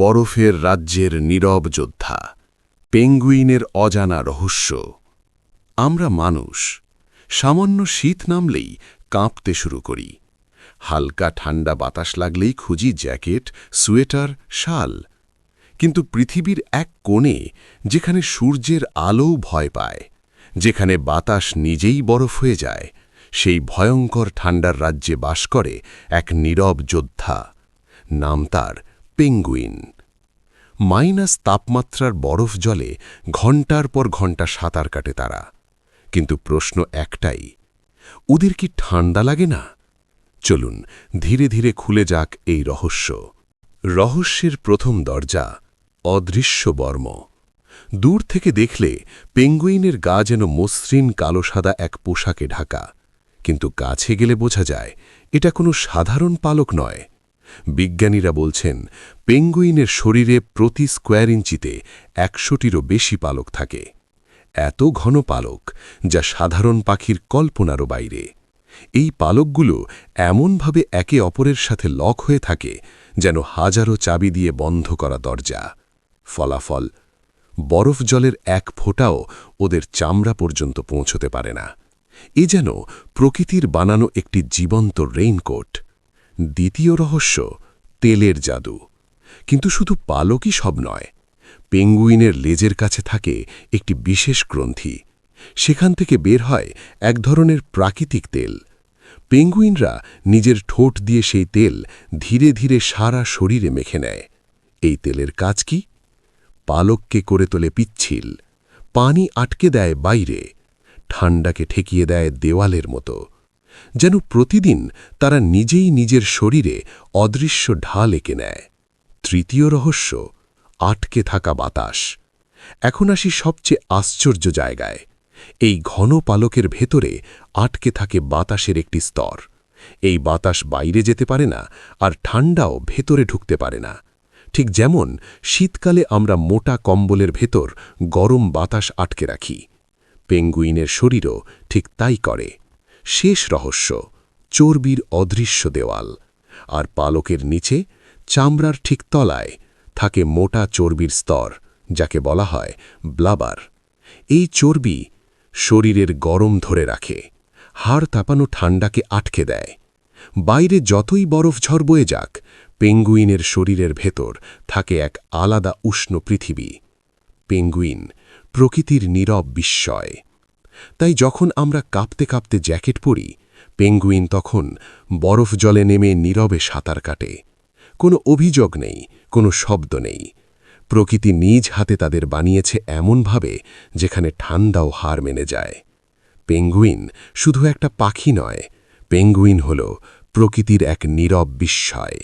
বরফের রাজ্যের নীরব যোদ্ধা, পেঙ্গুইনের অজানা রহস্য। আমরা মানুষ, সামান্য শীত নামলেই কাঁপতে শুরু করি। হালকা ঠান্ডা বাতাস লাগলেই খুঁজি জ্যাকেট, সোয়েটার, শাল। কিন্তু পৃথিবীর এক কোণে যেখানে সূর্যের আলোও ভয় পায়, যেখানে বাতাস নিজেই বরফ হয়ে যায়, সেই ভয়ঙ্কর ঠান্ডার রাজ্যে বাস করে এক নীরব যোদ্ধা। নাম তার পেঙ্গুইন। মাইনাস তাপমাত্রার বরফ জলে ঘণ্টার পর ঘণ্টা সাঁতার কাটে তারা। কিন্তু প্রশ্ন একটাই, ওদের কি ঠান্ডা লাগে না? চলুন, ধীরে ধীরে খুলে যাক এই রহস্য। রহস্যের প্রথম দরজা, অদৃশ্য বর্ম। দূর থেকে দেখলে পেঙ্গুইনের গা যেন মসৃণ কালো সাদা এক পোশাকে ঢাকা। কিন্তু কাছে গেলে বোঝা যায়, এটা কোনো সাধারণ পালক নয়। বিজ্ঞানীরা বলছেন, পেঙ্গুইনের শরীরে প্রতি স্কোয়ার ইঞ্চিতে একশোটিরও বেশি পালক থাকে। এত ঘন পালক যা সাধারণ পাখির কল্পনারও বাইরে। এই পালকগুলো এমনভাবে একে অপরের সাথে লক হয়ে থাকে যেন হাজারো চাবি দিয়ে বন্ধ করা দরজা। ফলাফল, বরফ জলের এক ফোঁটাও ওদের চামড়া পর্যন্ত পৌঁছতে পারে না। এ যেন প্রকৃতির বানানো একটি জীবন্ত রেইনকোট। দ্বিতীয় রহস্য, তেলের জাদু। কিন্তু শুধু পালকই সব নয়, পেঙ্গুইনের লেজের কাছে থাকে একটি বিশেষ গ্রন্থি। সেখান থেকে বের হয় এক ধরনের প্রাকৃতিক তেল। পেঙ্গুইনরা নিজের ঠোঁট দিয়ে সেই তেল ধীরে ধীরে সারা শরীরে মেখে নেয়। এই তেলের কাজ কি? পালককে করে তোলে পিচ্ছিল, পানি আটকে দেয় বাইরে, ঠান্ডাকে ঠেকিয়ে দেয় দেওয়ালের মতো। যেন প্রতিদিন তারা নিজেই নিজের শরীরে অদৃশ্য ঢাল এঁকে নেয়। তৃতীয় রহস্য, আটকে থাকা বাতাস। এখন আসি সবচেয়ে আশ্চর্য জায়গায়। এই ঘন পালকের ভেতরে আটকে থাকে বাতাসের একটি স্তর। এই বাতাস বাইরে যেতে পারে না আর ঠান্ডাও ভেতরে ঢুকতে পারে না। ঠিক যেমন শীতকালে আমরা মোটা কম্বলের ভেতর গরম বাতাস আটকে রাখি। পেঙ্গুইনের শরীরও ঠিক তাই করে। শেষ রহস্য, চর্বির অদৃশ্য দেওয়াল। আর পালকের নিচে, চামড়ার ঠিক তলায়, থাকে মোটা চর্বির স্তর, যাকে বলা হয় ব্লাবার। এই চর্বি শরীরের গরম ধরে রাখে, হাড় তাপানো ঠান্ডাকে আটকে দেয়। বাইরে যতই বরফ ঝড় বয়ে যাক, পেঙ্গুইনের শরীরের ভেতর থাকে এক আলাদা উষ্ণ পৃথিবী। পেঙ্গুইন প্রকৃতির নীরব বিস্ময়। তাই যখন আমরা কাঁপতে কাঁপতে জ্যাকেট পরি, পেঙ্গুইন তখন বরফ জলে নেমে নীরবে সাঁতার কাটে। কোনো অভিযোগ নেই, কোনো শব্দ নেই। প্রকৃতি নিজ হাতে তাদের বানিয়েছে এমনভাবে যেখানে ঠান্ডাও হার মেনে যায়। পেঙ্গুইন শুধু একটা পাখি নয়, পেঙ্গুইন হল প্রকৃতির এক নীরব বিস্ময়।